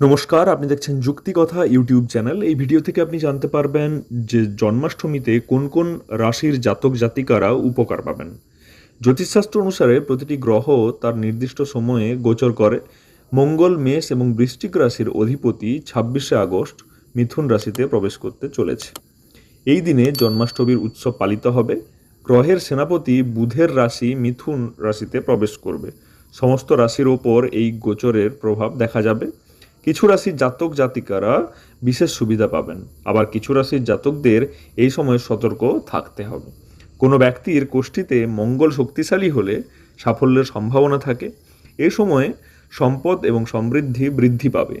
নমস্কার, আপনি দেখছেন যুক্তি কথা ইউটিউব চ্যানেল। এই ভিডিও থেকে আপনি জানতে পারবেন যে জন্মাষ্টমীতে কোন কোন রাশির জাতক জাতিকারা উপকার পাবেন। জ্যোতিষশাস্ত্র অনুসারে প্রতিটি গ্রহ তার নির্দিষ্ট সময়ে গোচর করে। মঙ্গল, মেষ এবং বৃশ্চিক রাশির অধিপতি ছাব্বিশে আগস্ট মিথুন রাশিতে প্রবেশ করতে চলেছে। এই দিনে জন্মাষ্টমীর উৎসব পালিত হবে। গ্রহের সেনাপতি বুধের রাশি মিথুন রাশিতে প্রবেশ করবে। সমস্ত রাশির ওপর এই গোচরের প্রভাব দেখা যাবে। কিছু রাশির জাতক জাতিকারা বিশেষ সুবিধা পাবেন। আবার কিছু রাশির জাতকদের এই সময় সতর্ক থাকতে হবে। কোনো ব্যক্তির কোষ্ঠীতে মঙ্গল শক্তিশালী হলে সাফল্যের সম্ভাবনা থাকে। এই সময়ে সম্পদ এবং সমৃদ্ধি বৃদ্ধি পাবে।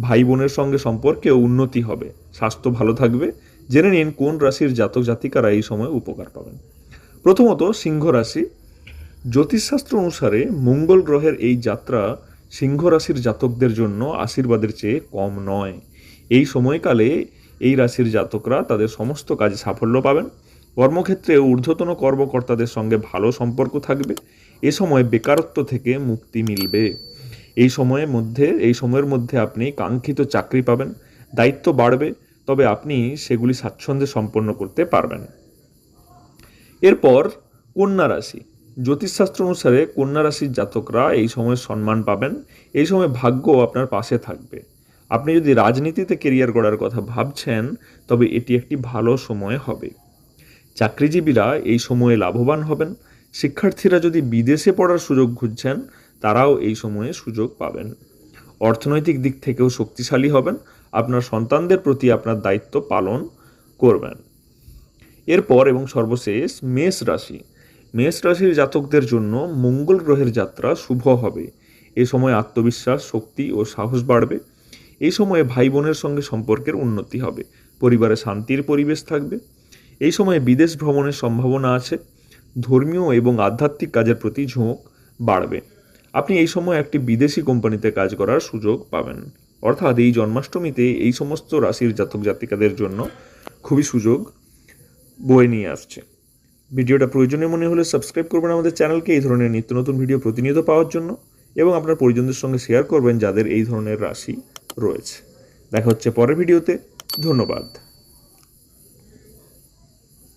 ভাই বোনের সঙ্গে সম্পর্কেও উন্নতি হবে। স্বাস্থ্য ভালো থাকবে। জেনে নিন কোন রাশির জাতক জাতিকারা এই সময় উপকার পাবেন। প্রথমত সিংহ রাশি। জ্যোতিষশাস্ত্র অনুসারে মঙ্গল গ্রহের এই যাত্রা সিংহ রাশির জাতকদের জন্য আশীর্বাদের চেয়ে কম নয়। এই সময়কালে এই রাশির জাতকরা তাদের সমস্ত কাজে সাফল্য পাবেন। কর্মক্ষেত্রে ঊর্ধ্বতন কর্মকর্তাদের সঙ্গে ভালো সম্পর্ক থাকবে। এ সময় বেকারত্ব থেকে মুক্তি মিলবে। এই সময়ের মধ্যে, এই সময়ের মধ্যে আপনি কাঙ্ক্ষিত চাকরি পাবেন, দায়িত্ব বাড়বে, তবে আপনি সেগুলি স্বাচ্ছন্দ্যে সম্পন্ন করতে পারবেন। এরপর কন্যা রাশি। জ্যোতিষশাস্ত্র অনুসারে কন্যা রাশির জাতকরা এই সময় সম্মান পাবেন। এই সময় ভাগ্য আপনার পাশে থাকবে। আপনি যদি রাজনীতিতে কেরিয়ার গড়ার কথা ভাবছেন, তবে এটি একটি ভালো সময় হবে। চাকরিজীবীরা এই সময়ে লাভবান হবেন। শিক্ষার্থীরা যদি বিদেশে পড়ার সুযোগ খুঁজছেন, তারাও এই সময়ে সুযোগ পাবেন। অর্থনৈতিক দিক থেকেও শক্তিশালী হবেন। আপনার সন্তানদের প্রতি আপনার দায়িত্ব পালন করবেন। এরপর এবং সর্বশেষ মেষ রাশি। মেষ রাশির জাতকদের জন্য মঙ্গল গ্রহের যাত্রা শুভ হবে। এ সময় আত্মবিশ্বাস, শক্তি ও সাহস বাড়বে। এই সময়ে ভাই বোনের সঙ্গে সম্পর্কের উন্নতি হবে। পরিবারে শান্তির পরিবেশ থাকবে। এই সময়ে বিদেশ ভ্রমণের সম্ভাবনা আছে। ধর্মীয় এবং আধ্যাত্মিক কাজের প্রতি ঝোঁক বাড়বে। আপনি এই সময় একটি বিদেশি কোম্পানিতে কাজ করার সুযোগ পাবেন। অর্থাৎ এই জন্মাষ্টমীতে এই সমস্ত রাশির জাতক জাতিকাদের জন্য খুবই সুযোগ বয়ে নিয়ে আসছে। ভিডিওটা প্রয়োজনীয় মনে হলে সাবস্ক্রাইব করবেন আমাদের চ্যানেলকে। এই ধরনের নিত্য নতুন ভিডিও প্রতিনিয়ত পাওয়ার জন্য এবং আপনার পরিজনদের সঙ্গে শেয়ার করবেন যাদের এই ধরনের রাশি রয়েছে। দেখা হচ্ছে পরের ভিডিওতে ধন্যবাদ।